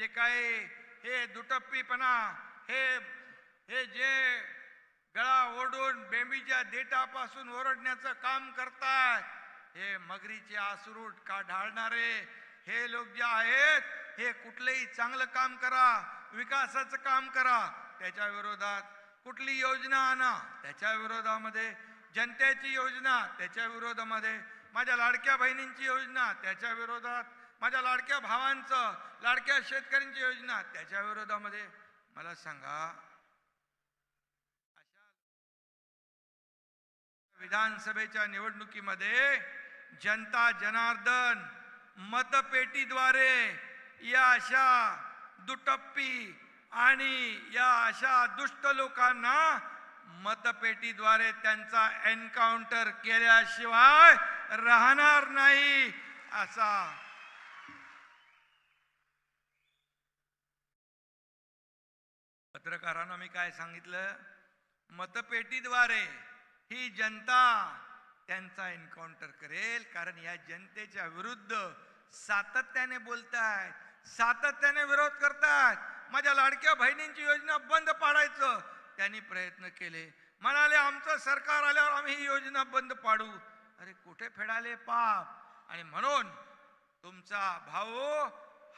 म्हणजे जे काही हे दुटप्पीपणा हे हे जे गळा ओढून बेंबीच्या देठापासून ओरडण्याचं काम करतायत हे मगरीचे आसरूट का ढाळणारे? हे लोक जे आहेत हे कुठलंही चांगलं काम करा विकासाचं काम करा त्याच्या विरोधात कुठली योजना आणा? त्याच्या विरोधामध्ये जनतेची योजना त्याच्या विरोधामध्ये माझ्या लाडक्या बहिणींची योजना त्याच्या विरोधात माझ्या लाडक्या भावांचं लाडक्या शेतकऱ्यांची योजना त्याच्या विरोधामध्ये मला सांगा विधानसभेच्या निवडणुकीमध्ये जनता जनार्दन मतपेटीद्वारे या अशा दुटप्पी आणि या अशा दुष्ट लोकांना मतपेटीद्वारे त्यांचा एन्काउंटर केल्याशिवाय राहणार नाही असा पत्रकारांना मी काय सांगितलं? मतपेटीद्वारे ही जनता त्यांचा एन्काउंटर करेल कारण या जनतेच्या विरुद्ध सातत्याने बोलतायत सातत्याने विरोध करतायत माझ्या लाडक्या बहिणींची योजना बंद पाडायचं. त्यांनी प्रयत्न केले. म्हणाले आमचं सरकार आल्यावर आम्ही ही योजना बंद पाडू. अरे कुठे फेडाले पाप? आणि म्हणून तुमचा भाऊ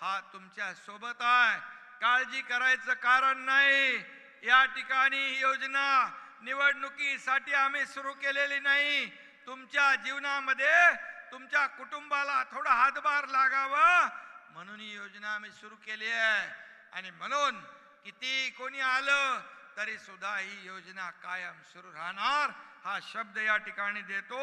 हा तुमच्यासोबत आहे. काळजी करायचं कारण नाही. या ठिकाणी योजना निवडणुकीसाठी आम्ही सुरू केलेली नाही. तुमच्या जीवनामध्ये तुमच्या कुटुंबाला थोडा हातभार लागावा म्हणून ही योजना आम्ही सुरू केली आहे. आणि म्हणून किती कोणी आलं तरी सुद्धा ही योजना कायम सुरू राहणार हा शब्द या ठिकाणी देतो.